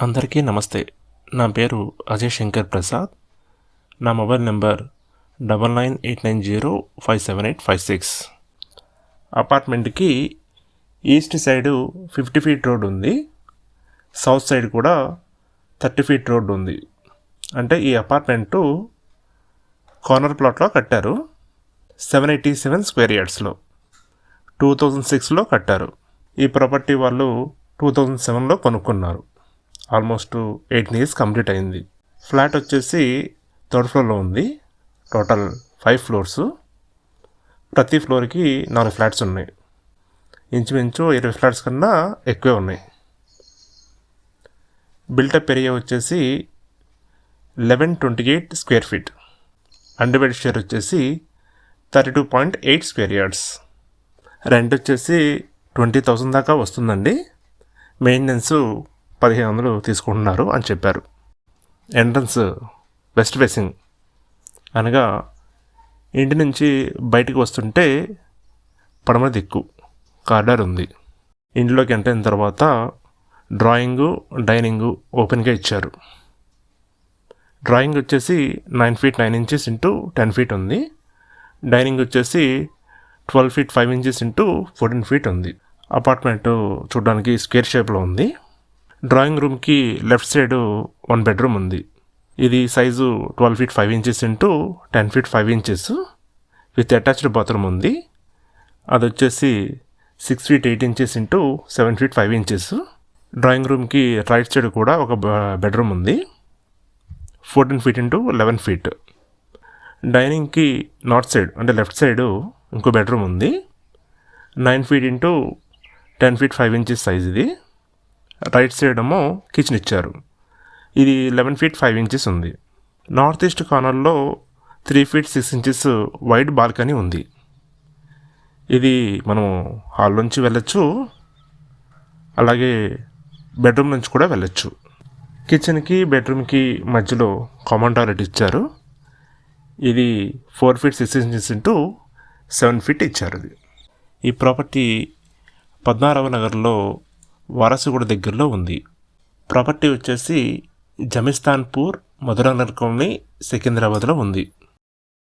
అందరికీ నమస్తే. నా పేరు అజయ్ శంకర్ ప్రసాద్. నా mobile number double nine eight nine zero five seven eight five six. అపార్ట్మెంట్కి east side fifty feet road ఉంది. సౌత్ సైడ్ కూడా థర్టీ ఫీట్ రోడ్ ఉంది. అంటే ఈ అపార్ట్మెంటు కార్నర్ ప్లాట్లో కట్టారు. సెవెన్ ఎయిటీ సెవెన్ స్క్వేర్ యార్డ్స్లో. టూ థౌజండ్ సిక్స్లో కట్టారు. ఈ ప్రాపర్టీ వాళ్ళు టూ థౌజండ్ సెవెన్లో కొనుక్కున్నారు. ఆల్మోస్ట్ ఎయిట్ ఇయర్స్ కంప్లీట్ అయింది. ఫ్లాట్ వచ్చేసి థర్డ్ ఫ్లోర్లో ఉంది. Total five floors. ప్రతి ఫ్లోర్కి నాలుగు ఫ్లాట్స్ ఉన్నాయి. ఇంచుమించు ఇరవై ఫ్లాట్స్ కన్నా ఎక్కువే ఉన్నాయి. బిల్టప్ ఏరియా వచ్చేసి eleven twenty eight square feet. అండర్బెడ్ share వచ్చేసి thirty two point eight square yards. Rent వచ్చేసి ట్వంటీ థౌజండ్ దాకా వస్తుందండి. మెయింటెనెన్స్ పదిహేను వందలు తీసుకుంటున్నారు అని చెప్పారు. Entrance west facing. అనగా ఇంటి నుంచి బయటికి వస్తుంటే పడమర దిక్కు కార్డర్ ఉంది. ఇంట్లోకి ఎంటర్ అయిన తర్వాత డ్రాయింగు డైనింగు ఓపెన్గా ఇచ్చారు. డ్రాయింగ్ వచ్చేసి nine feet nine inches into ten feet ఉంది. డైనింగ్ వచ్చేసి twelve feet five inches into fourteen feet ఉంది. అపార్ట్మెంటు చూడడానికి స్క్వేర్ షేప్లో ఉంది. డ్రాయింగ్ రూమ్కి లెఫ్ట్ సైడ్ వన్ బెడ్రూమ్ ఉంది. ఇది size twelve feet five inches into ten feet five inches with attached bathroom ఉంది. అది వచ్చేసి six feet eight inches into seven feet five inches. Drawing రూమ్కి రైట్ సైడ్ కూడా ఒక బెడ్రూమ్ ఉంది. Fourteen feet into eleven feet. డైనింగ్కి north side అంటే left side ఇంకో bedroom ఉంది. Nine feet into ten feet five inches size ఇది. Right side ఏమో kitchen ఇచ్చారు. ఇది లెవెన్ ఫీట్ ఫైవ్ ఇంచెస్ ఉంది. నార్త్ ఈస్ట్ కార్నర్లో three feet six inches wide balcony ఉంది. ఇది మనం హాల్ నుంచి వెళ్ళొచ్చు. అలాగే బెడ్రూమ్ నుంచి కూడా వెళ్ళొచ్చు. కిచెన్కి బెడ్రూమ్కి మధ్యలో కామన్ టాయిలెట్ ఇచ్చారు. ఇది four feet six inches into seven feet ఇచ్చారు ఇది. ఈ ప్రాపర్టీ పద్మారావు నగర్లో వారసుగూడ దగ్గరలో ఉంది. ప్రాపర్టీ వచ్చేసి జమిస్తాన్పూర్ మధురానగర్ సికింద్రాబాద్లో ఉంది.